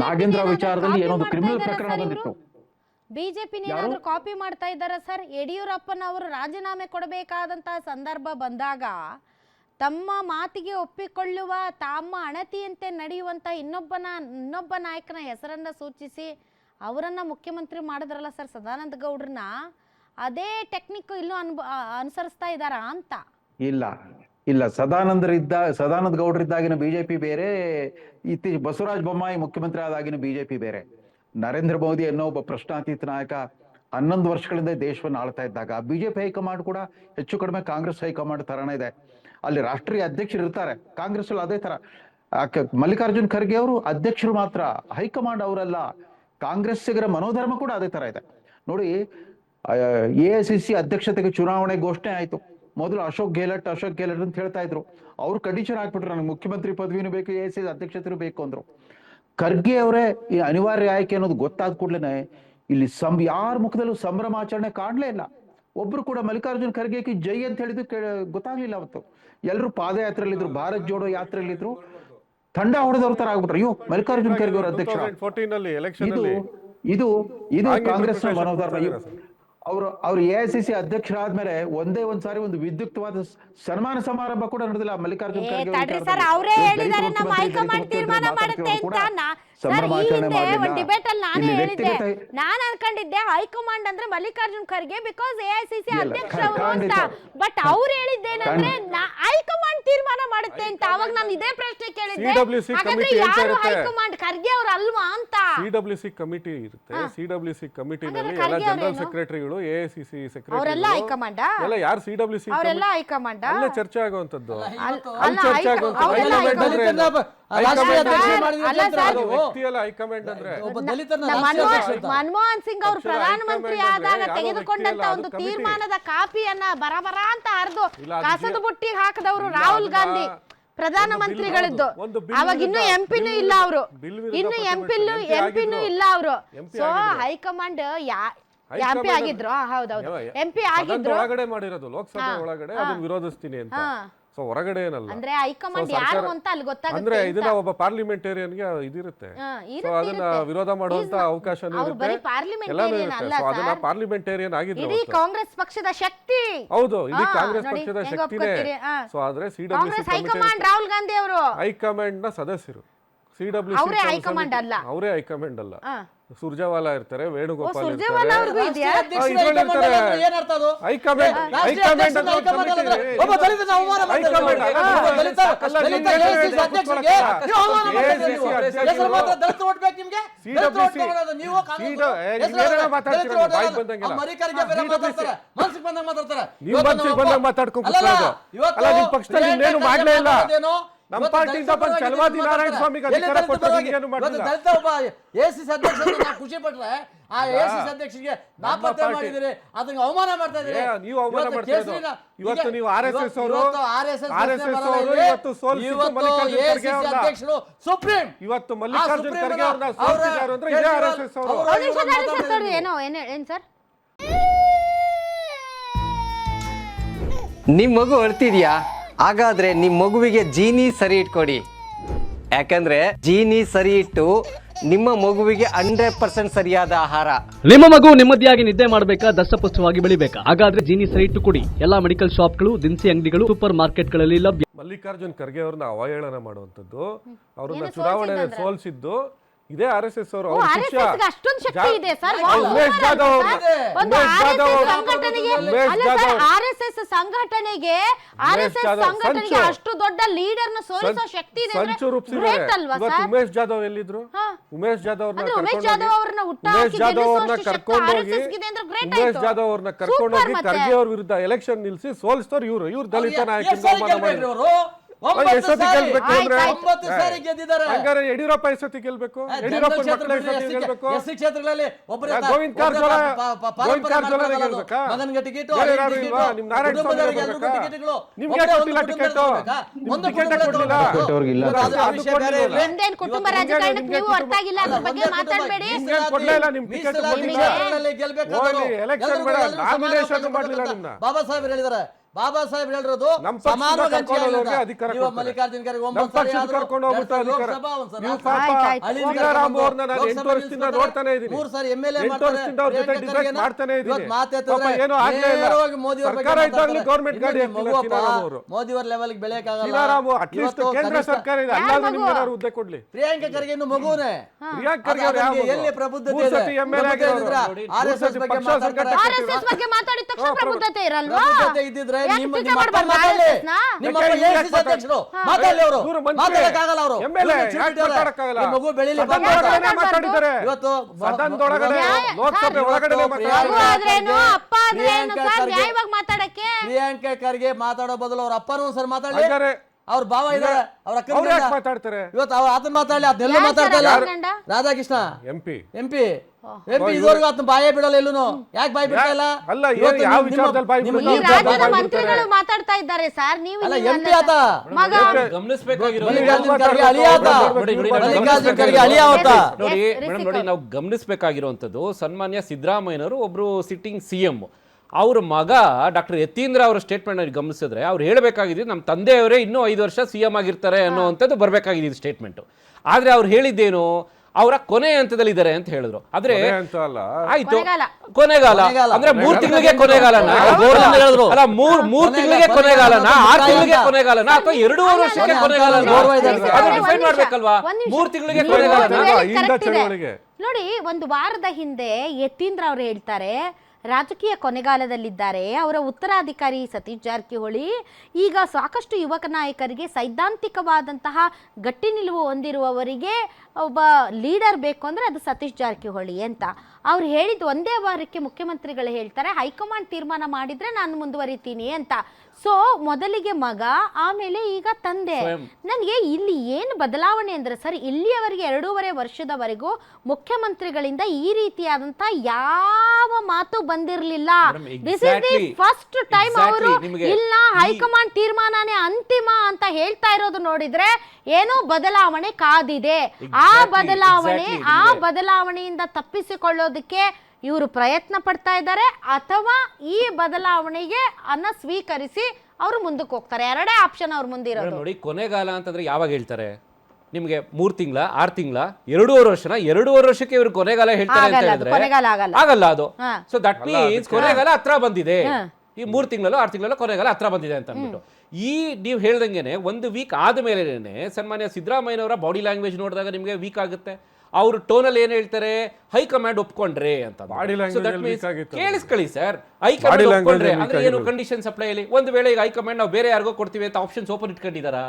ನಾಗೇಂದ್ರ ವಿಚಾರದಲ್ಲಿ copy ಏನೋ ಒಂದು ಮಾಡ್ತಾ ಕ್ರಿಮಿನಲ್ ಪ್ರಕರಣ ಬಂದಿತ್ತು. ಬಿಜೆಪಿ ಏನಾದ್ರು ಕಾಪಿ ಮಾಡ್ತಾ ಇದ್ದಾರಾ ಸರ್? ಯಡಿಯೂರಪ್ಪನವರು ರಾಜೀನಾಮೆ ಕೊಡಬೇಕಾದಂತಹ ಸಂದರ್ಭ ಬಂದಾಗ ತಮ್ಮ ಮಾತಿಗೆ ಒಪ್ಪಿಕೊಳ್ಳುವ ತಮ್ಮ ಅಣತಿಯಂತೆ ನಡೆಯುವಂತ ಇನ್ನೊಬ್ಬನ ಇನ್ನೊಬ್ಬ ನಾಯಕನ ಹೆಸರನ್ನ ಸೂಚಿಸಿ ಅವರನ್ನ ಮುಖ್ಯಮಂತ್ರಿ ಮಾಡಿದ್ರಲ್ಲ ಸರ್ ಸದಾನಂದ ಗೌಡ್ರನ್ನ? ಅದೇ ಟೆಕ್ನಿಕ್ ಇಲ್ಲೂ ಅನ್ಬ ಅನುಸರಿಸ್ತಾ ಇದ್ದಾರಾ ಅಂತ? ಇಲ್ಲ. ಇಲ್ಲ, ಸದಾನಂದರಿದ್ದ, ಸದಾನಂದ ಗೌಡರಿದ್ದಾಗಿನ ಬಿಜೆಪಿ ಬೇರೆ, ಇತ್ತೀಚೆ ಬಸವರಾಜ ಬೊಮ್ಮಾಯಿ ಮುಖ್ಯಮಂತ್ರಿ ಆದಾಗಿನ ಬಿಜೆಪಿ ಬೇರೆ. ನರೇಂದ್ರ ಮೋದಿ ಅನ್ನೋ ಒಬ್ಬ ಪ್ರಶ್ನಾತೀತ ನಾಯಕ ಹನ್ನೊಂದು ವರ್ಷಗಳಿಂದ ದೇಶವನ್ನು ಆಳ್ತಾ ಇದ್ದಾಗ, ಬಿಜೆಪಿ ಹೈಕಮಾಂಡ್ ಕೂಡ ಹೆಚ್ಚು ಕಡಿಮೆ ಕಾಂಗ್ರೆಸ್ ಹೈಕಮಾಂಡ್ ತರನೇ ಇದೆ. ಅಲ್ಲಿ ರಾಷ್ಟ್ರೀಯ ಅಧ್ಯಕ್ಷರು ಇರ್ತಾರೆ ಕಾಂಗ್ರೆಸ್ ಅಲ್ಲಿ ಅದೇ ತರ ಮಲ್ಲಿಕಾರ್ಜುನ್ ಖರ್ಗೆ ಅವರು ಅಧ್ಯಕ್ಷರು ಮಾತ್ರ, ಹೈಕಮಾಂಡ್ ಅವರಲ್ಲ, ಕಾಂಗ್ರೆಸ್ಸಿಗರ ಮನೋಧರ್ಮ ಕೂಡ ಅದೇ ತರ ಇದೆ. ನೋಡಿ ಎ ಐ ಸಿ ಸಿ ಅಧ್ಯಕ್ಷತೆಗೆ ಚುನಾವಣೆ ಘೋಷಣೆ ಆಯ್ತು. ಮೊದಲು ಅಶೋಕ್ ಗೆಹ್ಲಟ್ ಅಶೋಕ್ ಗೆಹ್ಲಟ್ ಅಂತ ಹೇಳ್ತಾ ಇದ್ರು. ಅವ್ರು ಕಂಡೀಷನ್ ಹಾಕ್ಬಿಟ್ರು ನನಗೆ ಮುಖ್ಯಮಂತ್ರಿ ಪದವಿನೂ ಬೇಕು ಎ ಸಿ ಅಧ್ಯಕ್ಷತೆನೂ ಬೇಕು ಅಂದ್ರು. ಖರ್ಗೆ ಅವರೇ ಈ ಅನಿವಾರ್ಯ ಆಯ್ಕೆ ಅನ್ನೋದು ಗೊತ್ತಾದ ಕೂಡಲೇ ಇಲ್ಲಿ ಸಂ ಯಾರ ಮುಖದಲ್ಲೂ ಸಂಭ್ರಮಾಚರಣೆ ಕಾಣಲೇ ಇಲ್ಲ. ಒಬ್ರು ಕೂಡ ಮಲ್ಲಿಕಾರ್ಜುನ್ ಖರ್ಗೆಗೆ ಜೈ ಅಂತ ಹೇಳಿದ್ದು ಗೊತ್ತಾಗ್ಲಿಲ್ಲ ಅವತ್ತು. ಎಲ್ಲರೂ ಪಾದಯಾತ್ರೆಯಲ್ಲಿದ್ರು ಭಾರತ್ ಜೋಡೋ ಯಾತ್ರೆಯಲ್ಲಿದ್ರು. ತಂಡ ಹೊಡೆದವ್ರ ತರ ಆಗ್ಬಿಟ್ರು. ಅಯ್ಯೋ ಮಲ್ಲಿಕಾರ್ಜುನ್ ಖರ್ಗೆ ಅವರ ಅಧ್ಯಕ್ಷ. ಇದು ಇದು ಇದು ಮನೋಧರ್ಮ ಅವರು ಅವ್ರು ಎ ಐ ಸಿ ಸಿ ಅಧ್ಯಕ್ಷರಾದ್ಮೇಲೆ ಒಂದೇ ಒಂದ್ ಸಾರಿ ಒಂದು ವಿದ್ಯುಕ್ತವಾದ ಸನ್ಮಾನ ಸಮಾರಂಭ ಕೂಡ ನಡೆದಿಲ್ಲ ಮಲ್ಲಿಕಾರ್ಜುನ್ ನಾನ್ ಅನ್ಕೊಂಡಿದ್ದೆ ಹೈಕಮಾಂಡ್ ಅಂದ್ರೆ Mallikarjun Kharge because A I C C ಅಂತ. ಬಟ್ ಅವ್ರು ಹೇಳಿದ್ದೇನಂದ್ರೆ ನಾ- ಹೈಕಮಾಂಡ್ ತೀರ್ಮಾನ ಮಾಡುತ್ತೆ ಅಂತ. ಅವಾಗ ನಾನು ಇದೇ ಪ್ರಶ್ನೆ ಕೇಳಿದ್ದೆ. ಹಾಗಾದ್ರೆ ಯಾರು. ಹೈಕಮಾಂಡ್ ಖರ್ಗೆ ಅವ್ರ ಅಲ್ವಾ ಅಂತ ಸಿ ಡಬ್ಲ್ಯೂ ಸಿ ಕಮಿಟಿ ಇರುತ್ತೆ ಸಿ ಡಬ್ಲ್ಯೂ ಸಿ ಕಮಿಟಿನಲ್ಲಿ ಎಲ್ಲ ಖರ್ಗೆ ಜನರಲ್ ಅವ್ರೇನು? ಸೆಕ್ರೆಟರಿಗಳು ಎ ಸಿ ಸಿ ಅವರೆಲ್ಲ ಸೆಕ್ರೆಟರಿ ಹೈಕಮಾಂಡ ಎಲ್ಲ ಯಾರು ಸಿ ಡಬ್ಲ್ಯೂ ಸಿ ಅವರೆಲ್ಲ ಹೈಕಮಾಂಡ ಅಲ್ಲೇ ಚರ್ಚೆ ಆಗುವಂತದ್ದು ಅಲ್ಲ ಅಲ್ಲಿ ಚರ್ಚೆ ಹೈಕ- ಆಗುವಂಥದ್ದು. ಅವರೆಲ್ಲ ಹೈಕಮಾಂಡ್ ಹೈಕಮಾಂಡ್ ಅಂದ್ರೆ ಏನು? ರಾಷ್ಟ್ರೀಯ ಅಧ್ಯಕ್ಷ ಅಂದ್ರೆ ಮಾಡಿದ್ರೆ ಅಲ್ಲ ಚಂದ್ರ ಸರ್, ಅದು ಅದು. ವ್ಯಕ್ತಿ ಅಲ್ಲ ಹೈಕಮಾಂಡ್ ಅಂದ್ರೆ ಒಬ್ಬ ದಲಿತರನ್ನ ನಮ್ಮ ರಾಷ್ಟ್ರೀಯ ಮನಮೋಹನ್ ಅಧ್ಯಕ್ಷ ಅಂತ. ಮನಮೋಹನ್ ಸಿಂಗ್ ಅವರು ಪಕ್ಷದ ಪ್ರಧಾನಮಂತ್ರಿ ಹೈಕಮಾಂಡ್ ಅಂದ್ರೆ ಆದಾಗ ಯಾರೋ ತೆಗೆದುಕೊಂಡಂತ ವ್ಯಕ್ತಿ ಅಲ್ಲ, ಒಂದು ಅದು ಕಮಿಟಿ. ತೀರ್ಮಾನದ ಕಾಪಿಯನ್ನ ಬರಬರ ಅಂತ ಹರಿದು ಇಲ್ಲ, ಅದು ಕಸದ ಜಿ- ಬುಟ್ಟಿ ಹಾಕದವರು ಇಲ್ಲ, ರಾಹುಲ್ ಅದನ್ನ ಗಾಂಧಿ ಪ್ರಧಾನಮಂತ್ರಿಗಳಿದ್ದು ಅವಾಗ ಇನ್ನು ಎಂಪಿನೂ ಇಲ್ಲ ಅವರು. ಇನ್ನು ಎಂಪಿಲು. ಎಂಪಿನೂ ಇಲ್ಲ ಅವರು. ಸೊ. ಹೈಕಮಾಂಡ್ ಯಾ ಎಂಪಿ ಆಗಿದ್ರು. ಹೌದೌದು. ಎಂ ಎಂಪಿ ಆಗಿದ್ರು. ಒಳಗಡೆ ಮಾಡಿರೋದು ಲೋಕಸಭೆ ಒಳಗಡೆ ವಿರೋಧಿಸ್ತೀನಿ ಅಂತ. ಸೊ ಹೊರಗಡೆ ಏನಲ್ಲ. ಅಂದ್ರೆ ಹೈಕಮಾಂಡ್ ಯಾರು ಅಂತ ಅಲ್ಲಿ ಅಂದ್ರೆ ಇದನ್ನ. ಒಬ್ಬ ಪಾರ್ಲಿಮೆಂಟೇರಿಯನ್ಗೆ ಇದಿರುತ್ತೆ ಸೊ ಅದನ್ನ ವಿರೋಧ ಮಾಡುವಂತ ಅವಕಾಶ ಅದನ್ನ. ಪಾರ್ಲಿಮೆಂಟೇರಿಯನ್ ಆಗಿದ್ರು ಇಡೀ ಕಾಂಗ್ರೆಸ್ ಪಕ್ಷದ ಶಕ್ತಿ. ಹೌದು ಇಡೀ ಕಾಂಗ್ರೆಸ್ ಪಕ್ಷದ ಶಕ್ತಿನೇ. ಸೊ ಆದ್ರೆ C Congress W high command Rahul Gandhi ಅವರು. ಹೈಕಮಾಂಡ್ನ ಸದಸ್ಯರು. ಸಿ ಡಬ್ಲ್ಯೂ ಅವ್ರೇ ಹೈಕಮಾಂಡ್ ಅಲ್ಲ. ಅವರೇ ಹೈಕಮಾಂಡ್ ಅಲ್ಲ ಹಾ. ಸುರ್ಜೇವಾಲಾ ಇರ್ತಾರೆ ವೇಣುಗೋಪಾಲ್ ಮಾತಾಡ್ತೀರ, ಪಕ್ಷದಲ್ಲಿ ಇನ್ನೇನು ಮಾಡ್ಲೇ ಇಲ್ಲ. ನಮ್ಮ ಪಾರ್ಟಿಯಿಂದ ದಲಿತರ ಚಲವಾದಿ ನಾರಾಯಣ. ಸ್ವಾಮಿಗೆ ಅಧಿಕಾರ ಕೊಟ್ಟು ಇವತ್ತು ದಲಿತ ಒಬ್ಬ ಎಸಿಸಿ ಅಧ್ಯಕ್ಷ ನಾವು ಖುಷಿ ಪಟ್ರೆ ಆ ಎಸಿಸಿ ಅಧ್ಯಕ್ಷರಿಗೆ ನಾಪತ್ತೆ ಮಾಡಿದಿರಿ ಅದನ್ನ ಅವಮಾನ ಮಾಡ್ತಾ ಇದ್ದೀರಿ. ನೀವು ಅವಮಾನ ಇವತ್ತು ಮಾಡ್ತಾ. ಇವತ್ತು ನೀವು ಆರ್ಎಸ್ಎಸ್ ಅವರು- ಆರ್ಎಸ್ಎಸ್ RSS ಅವರು ಇವತ್ತು ಸೋಲಿಸಿದ್ದು ಮಲ್ಲಿಕಾರ್ಜುನ್ ಖರ್ಗೆ ಅಧ್ಯಕ್ಷರು ಸುಪ್ರೀಂ. ಇವತ್ತು ಮಲ್ಲಿಕಾರ್ಜುನ ಖರ್ಗೆ ಅವ್ರನ್ನ ಅವರ- ಅಂದ್ರೆ ಇದೇ ಕೇಜ್ರಿವಾಲ್ ಆರ್ ಎಸ್ ಎಸ್ ಅವರು. ಏನ್ ಏನ್ ಸರ್? ನಿಮ್ಮ ಮಗು ಅಳ್ತಿದ್ಯಾ? ಹಾಗಾದ್ರೆ ನಿಮ್ಮ ಮಗುವಿಗೆ ಜೀನಿ ಸರಿ ಇಟ್ಕೊಡಿ. ಯಾಕಂದ್ರೆ ಜೀನಿ ಸರಿ ಇಟ್ಟು ನಿಮ್ಮ ಮಗುವಿಗೆ ಹಂಡ್ರೆಡ್ ಪರ್ಸೆಂಟ್ ಸರಿಯಾದ ಆಹಾರ. ನಿಮ್ಮ ಮಗು ನೆಮ್ಮದಿಯಾಗಿ ನಿದ್ದೆ ಮಾಡಬೇಕಾ ದಸ್ತಪುಷ್ಟವಾಗಿ ಬೆಳಿಬೇಕಾ? ಹಾಗಾದ್ರೆ ಜೀನಿ ಸರಿ ಇಟ್ಟು ಕೊಡಿ. ಎಲ್ಲಾ ಮೆಡಿಕಲ್ ಶಾಪ್ಗಳು ದಿನಸಿ ಅಂಗಡಿಗಳು ಸೂಪರ್ ಮಾರ್ಕೆಟ್ಗಳಲ್ಲಿ ಲಭ್ಯ. ಮಲ್ಲಿಕಾರ್ಜುನ್ ಖರ್ಗೆ ಅವ್ರನ್ನ ಅವಹೇಳನ ಮಾಡುವಂತದ್ದು ಅವ್ರನ್ನ ಚುನಾವಣೆ? ಸೋಲ್ಸಿದ್ದು ಇದೇ ಆರ್ ಎಸ್ ಎಸ್ ಅವರು ಓ, RSS ಗೆ ಅಷ್ಟೊಂದು ಶಕ್ತಿ ಇದೆ ಸರ್ ಉಮೇಶ್ ಜಾಧವ್ ಅವ್ರನ್ನ- ಒಂದು ಉಮೇಶ್ ಜಾಧವ್ RSS ಸಂಘಟನೆಗೆ ಉಮೇಶ್ ಅಲ್ಲ ಜಾಧವ್ ಸರ್ ಅವ್ರನ್ನ- ಆರ್ ಎಸ್ ಎಸ್ ಸಂಘಟನೆಗೆ ಆರ್ ಎಸ್ ಎಸ್ ಜಾಧವ್ ಸಂಘಟನೆಗೆ ಸಂಚು. ಅಷ್ಟು ದೊಡ್ಡ ಲೀಡರ್ನ ಸೋಲಿಸೋ ಶಕ್ತಿ ಇದೆ ಅಂದ್ರೆ ಸಂಚು ರೂಪಿಸಿದ್ದಾರೆ. ಗ್ರೇಟ್ ಅಲ್ವಾ ಇವತ್ತು ಸರ್? ಉಮೇಶ್ ಜಾಧವ್ ಎಲ್ಲಿದ್ರು? ಹಾ. ಉಮೇಶ್ ಜಾಧವ್ ಅವ್ರನ್ನ ಅಂದ್ರೆ ಉಮೇಶ್ ಕರ್ಕೊಂಡು ಜಾಧವ್ ಅವ್ರನ್ನ ಹುಟ್ಟ ಉಮೇಶ್ ಜಾಧವ್ ಅವ್ರನ್ನ ಶಕ್ತಿ ಕರ್ಕೊಂಡು ಹೋಗಿ RSS ಗಿದೆ ಅಂದ್ರೆ great ಉಮೇಶ್ ಆಯ್ತು. ಜಾಧವ್ ಅವ್ರನ್ನ ಕರ್ಕೊಂಡು Super ಮತ್ತೆ. ಖರ್ಗೆ ಅವ್ರ ವಿರುದ್ಧ ಎಲೆಕ್ಷನ್ ನಿಲ್ಸಿ ಸೋಲಿಸ್ತವ್ರು ಇವ್ರು. ಇವ್ರು ದಲಿತ ಎಷ್ಟು ಸಾರಿ. ಗೆಲ್ಬೇಕು ಅಂದ್ರೆ? ಒಂಬತ್ತು ಗೆದ್ದಿದ್ದಾರೆ. ಹಂಗಾರೆ ಯಡಿಯೂರಪ್ಪ ಎಷ್ಟೊತ್ತಿ ಗೆಲ್ಬೇಕು ಯಡಿಯೂರಪ್ಪ ಮಕ್ಕಳ ಎಷ್ಟೊತ್ತಿ ಗೆಲ್ಬೇಕು ಎಸ್ ಕ್ಷೇತ್ರಗಳಲ್ಲಿ ಒಬ್ಬರೇ ಯಾ, ಗೋವಿಂದ್ ಕಾರಜೋಳ ಗೋವಿಂದ ಕಾರಜೋಳ ಮಾಡ್ಕೊಳ್ಳೋದು. ಗೆಲ್ಬೇಕಾ? ಮಗನಿಗೆ ಟಿಕೆಟ್? ನಿಮ್ ನಾರಾಯಣ ಸ್ವಾಮಿ ಟಿಕೆಟ್ಗಳು. ನಿಮ್ಗೆ ಕೊಟ್ಟಿಲ್ಲ ಟಿಕೆಟ್. ಒಂದು. ನಿಮ್ದೇನ್ ಕುಟುಂಬ ರಾಜಕಾರಣಕ್ಕೆ ನೀವು ಅರ್ಥ ಆಗಿಲ್ಲ ಅದ್ರ ಬಗ್ಗೆ ಮಾತಾಡಬೇಡಿ. ನಿಮ್ಗೇನ್ ನಿಮ್ ಟಿಕೆಟ್ ಬೇಡ, ಮಾಡ್ಲಿಲ್ಲ ನಿಮ್ನ. ಬಾಬಾ ಸಾಹೇಬ್ ಹೇಳಿದ್ದಾರೆ. ಬಾಬಾ ಸಾಹೇಬ್ ಹೇಳಿರೋದು. ಮಲ್ಲಿಕಾರ್ಜುನ ಖರ್ಗೆ ಮೂರು ಸಾರಿ ಏನೂ ಆಗ್ಲೇ ಇಲ್ಲ. ಮೋದಿ ಮೋದಿ ಅವರ ಲೆವೆಲ್ ಬೆಳೆಯಕ್ಕಾಗಲ್ಲ. ಕೊಡ್ಲಿ. ಪ್ರಿಯಾಂಕಾ ಖರ್ಗೆ ಇನ್ನು ಮಗುನೇ? ಎಲ್ಲಿ ಪ್ರಬುದ್ಧತೆ ಇದ್ದಿದ್ರೆ ನಿಮ್ಮ ಟೀಕೆ ನಿಮ್ಮ ಅಪ್ಪ ಮಾಡ್ಬಾರ್ದು? ಮಾತಾಡ್ಲಿ. ನಿಮ್ಮ ಅಪ್ಪ ಯಾಕೆ ACC ಅಧ್ಯಕ್ಷರು? ಮಾತಾಡ್ಲಿ ಅವರು. ಇವ್ರು ಮಂತ್ರಿ. ಮಾತಾಡಕ್ಕಾಗಲ್ಲ ಅವರು. MLA ಯಾಕೆ ಮಾತಾಡಕ್ಕಾಗಲ್ಲ? ಈ ಮಗು ಬೆಳಿಲಿ ಪಾಪ. ಸದನದೊಳಗಡೆ ಮಾತಾಡಿದ್ದಾರೆ. ಇವತ್ತು ಸದನದೊಳಗಡೆ ನ್ಯಾಯ- ಲೋಕಸಭೆ ಇವತ್ತು ಒಳಗಡೆ ಪ್ರಿಯಾಂಕಾ ಮಗು ಮಾತಾಡಿದ್ದಾರೆ ಆದ್ರೇನು ಅಪ್ಪ ಆದ್ರೇನು ಪ್ರಿಯಾಂಕಾ ಸರ್ ಖರ್ಗೆ- ನ್ಯಾಯವಾಗಿ ಮಾತಾಡಕ್ಕೆ? ಪ್ರಿಯಾಂಕಾ ಖರ್ಗೆ ಮಾತಾಡೋ ಬದಲು ಅವ್ರ ಅಪ್ಪನೂ ಸರ್ ಮಾತಾಡ್ಲಿ. ಹಂಗಾರೆ ಅವ್ರ ಭಾವ ಇದಾರೆ ಅವ್ರ ಯಾಕೆ. ಮಾತಾಡ್ತಾರೆ? ಇವತ್ತು ಆತನ ಮಾತಾಡಲಿ ಅದನ್ನೆಲ್ಲ ಯಾರ್ ಮಾತಾಡ್ತಾ ಇಲ್ಲ? ಗಂಡ? Radhakrishna. M P. M P. M P ಇದುವರೆಗೂ ಆತನ ಬಾಯೇ ಬಿಡಲ್ಲ ಎಲ್ಲೂ ಯಾಕೆ ಬಾಯಿ ಬಿಡ್ತಾ ಇಲ್ಲ? ಅಲ್ಲ, ಏನ್- ಇವತ್ತು ಯಾವ ನಿಮ್ಮ- ವಿಚಾರದಲ್ಲಿ ಬಾಯ್ ನಿಮ್ಮ- ಈ ಬಿಡಲ್ಲ? ನಿಮ್ಮ ರಾಜ್ಯದ ಮಾತಾಡ್ತಾರೆ. ಮಂತ್ರಿಗಳು ಮಾತಾಡ್ತಾ ಇದ್ದಾರೆ ಸರ್ ನೀವು ಅಲ್ಲ ಹಿಂಗೆ ಎಂ ಪಿ ಆತ. ಮಗ ಗಮನಿಸಬೇಕಾಗಿರೋ ಮಲ್ಲಿಕಾರ್ಜುನ ಖರ್ಗೆ ಅಳಿಯ ಆತ ನೋಡಿ, ನೋಡಿ, ನಾವು ಮಲ್ಲಿಕಾರ್ಜುನ ಖರ್ಗೆ ಅಳಿಯ ಆತ ನೋಡಿ Yes, ಮೇಡಮ್ Risiko. ನೋಡಿ ನಾವು ಗಮನಿಸಬೇಕಾಗಿರುವಂಥದ್ದು ಸನ್ಮಾನ್ಯ ಸಿದ್ದರಾಮಯ್ಯನವರು ಒಬ್ರು ಸಿಟ್ಟಿಂಗ್ ಸಿ ಎಂ ಅವ್ರ ಮಗ ಡಾಕ್ಟರ್ ಯತೀಂದ್ರ ಅವರ ಸ್ಟೇಟ್ಮೆಂಟ್ ಗಮನಿಸಿದ್ರೆ ಅವ್ರು ಹೇಳಬೇಕಾಗಿದ್ದು ನಮ್ಮ ತಂದೆಯವರೇ ಇನ್ನೂ ಐದು ವರ್ಷ ಸಿ ಎಂ ಆಗಿರ್ತಾರೆ ಅನ್ನೋವಂಥದ್ದು ಬರಬೇಕಾಗಿದ್ದು ಸ್ಟೇಟ್ಮೆಂಟ್ ಆದರೆ ಅವ್ರು ಹೇಳಿದ್ದೇನು ಅವರ ಕೊನೆ ಹಂತದಲ್ಲಿ ಇದ್ದಾರೆ ಅಂತ ಹೇಳಿದ್ರು. ಆದ್ರೆ ಕೊನೆ ಅಂತ ಅಲ್ಲ. ಆಯ್ತು. ಕೊನೆಗಾಲ. ಅಂದ್ರೆ ಮೂರ್ ತಿಂಗಳಿಗೆ ಕೊನೆಗಾಲನ. ಅಲ್ಲ ಮೂರ್ ಮೂರ್ ತಿಂಗಳಿಗೆ ಕೊನೆಗಾಲನ? ಕೊನೆಗಾಲ, ಆರ್ ತಿಂಗಳಿಗೆ ಕೊನೆಗಾಲ. ಕೊನೆಗಾಲನ ಅಥವಾ ಎರಡೂವರೆ ವರ್ಷಕ್ಕೆ ಕೊನೆ ಕೊನೆಗಾಲನ? ಇದೆ ಡಿಫೈನ್ ಮಾಡ್ಬೇಕಲ್ವಾ? ಮೂರ್ ತಿಂಗಳಿಗೆ ಕೊನೆಗಾಲನ? ನೋಡಿ ಒಂದು ವಾರದ ಹಿಂದೆ ಯತೀಂದ್ರ ಅವ್ರು ಹೇಳ್ತಾರೆ ರಾಜಕೀಯ ಕೊನೆಗಾಲದಲ್ಲಿದ್ದಾರೆ. ಅವರ ಉತ್ತರಾಧಿಕಾರಿ ಸತೀಶ್ ಜಾರಕಿಹೊಳಿ ಈಗ ಸಾಕಷ್ಟು ಯುವಕ ನಾಯಕರಿಗೆ ಸೈದ್ಧಾಂತಿಕವಾದಂತಹ ಗಟ್ಟಿ ನಿಲುವು ಹೊಂದಿರುವವರಿಗೆ ಒಬ್ಬ ಲೀಡರ್ ಬೇಕು ಅಂದರೆ ಅದು ಸತೀಶ್ ಜಾರಕಿಹೊಳಿ ಅಂತ. ಅವ್ರು ಹೇಳಿದ ಒಂದೇ ವಾರಕ್ಕೆ ಮುಖ್ಯಮಂತ್ರಿಗಳು ಹೇಳ್ತಾರೆ, ಹೈಕಮಾಂಡ್ ತೀರ್ಮಾನ ಮಾಡಿದರೆ ನಾನು ಮುಂದುವರಿತೀನಿ ಅಂತ. ಸೊ ಮೊದಲಿಗೆ ಮಗ ಆಮೇಲೆ ಈಗ ತಂದೆ. ನನಗೆ ಇಲ್ಲಿ ಏನು ಬದಲಾವಣೆ ಅಂದರೆ ಸರ್ ಇಲ್ಲಿಯವರೆಗೆ ಎರಡೂವರೆ ವರ್ಷದವರೆಗೂ ಮುಖ್ಯಮಂತ್ರಿಗಳಿಂದ ಈ ರೀತಿಯಾದಂತ ಯಾವ ಮಾತು ಬಂದಿರಲಿಲ್ಲ. This is the first time ಅವರು ಇಲ್ಲ ಹೈಕಮಾಂಡ್ ತೀರ್ಮಾನನೇ ಅಂತಿಮ ಅಂತ ಹೇಳ್ತಾ ಇರೋದು ನೋಡಿದ್ರೆ ಏನೋ ಬದಲಾವಣೆ ಕಾದಿದೆ. ಆ ಬದಲಾವಣೆ ಆ ಬದಲಾವಣೆಯಿಂದ ತಪ್ಪಿಸಿಕೊಳ್ಳೋದಕ್ಕೆ ಇವರು ಪ್ರಯತ್ನ ಪಡ್ತಾ ಇದ್ದಾರೆ ಅಥವಾ ಈ ಬದಲಾವಣೆಗೆ ಅನ್ನ ಸ್ವೀಕರಿಸಿ ಅವರು ಮುಂದಕ್ಕೆ ಹೋಗ್ತಾರೆ. ಎರಡೇ ಆಪ್ಷನ್ ಅವ್ರ ಮುಂದೆ ಇರೋದು. ನೋಡಿ ಕೊನೆಗಾಲ ಅಂತಂದ್ರೆ ಯಾವಾಗ ಹೇಳ್ತಾರೆ? ನಿಮಗೆ ಮೂರ್ ತಿಂಗಳ ಆರ್ ತಿಂಗಳ ಎರಡೂವರೆ ವರ್ಷನ ಎರಡೂವರೆ ವರ್ಷಕ್ಕೆ ಇವರು ಕೊನೆಗಾಲ ಹೇಳ್ತಾರೆ ಅಂತ ಆಗಲ್ಲ ಅದು, ಹೇಳಿದ್ರೆ ಕೊನೆಗಾಲ ಆಗಲ್ಲ. ಆಗಲ್ಲ ಅದು. ಸೊ ದಟ್ ಮೀನ್ಸ್ ಕೊನೆಗಾಲ ಹತ್ರ ಬಂದಿದೆ. ಈ ಮೂರ್ ತಿಂಗಳು ಆರು ತಿಂಗಳಲ್ಲೂ ಕೊನೆಗಾಲ ಹತ್ರ ಬಂದಿದೆ ಅಂತ ಅಂದ್ಬಿಟ್ಟು. ಈ ನೀವು ಹೇಳ್ದಂಗೆನೆ ಒಂದು ವೀಕ್ ಆದ್ಮೇಲೆನೆ ಸನ್ಮಾನ್ಯ ಸಿದ್ದರಾಮಯ್ಯನವರ ಬಾಡಿ ಲ್ಯಾಂಗ್ವೇಜ್ ನೋಡಿದಾಗ ನಿಮಗೆ ವೀಕ್ ಆಗುತ್ತೆ. ಅವ್ರು ಟೋನಲ್ಲಿ ಏನ್ ಹೇಳ್ತಾರೆ? ಹೈಕಮಾಂಡ್ ಒಪ್ಕೊಂಡ್ರೆ ಅಂತ. ಕೇಳಿಸ್ಕೊಳ್ಳಿ ಸರ್. ಹೈಕಮಾಂಡ್ ಒಪ್ಕೊಂಡ್ರೆ ಅಂದ್ರೆ ಏನು ಕಂಡೀಷನ್ ಸಪ್ಲೈ ಅಲ್ಲಿ? ಒಂದು ವೇಳೆ ಈಗ ಹೈಕಮಾಂಡ್ ನಾವು ಬೇರೆ ಯಾರಿಗೋ ಕೊಡ್ತೀವಿ ಅಂತ ಆಪ್ಷನ್ಸ್ ಓಪನ್ ಇಟ್ಕೊಂಡಿದಾರಾ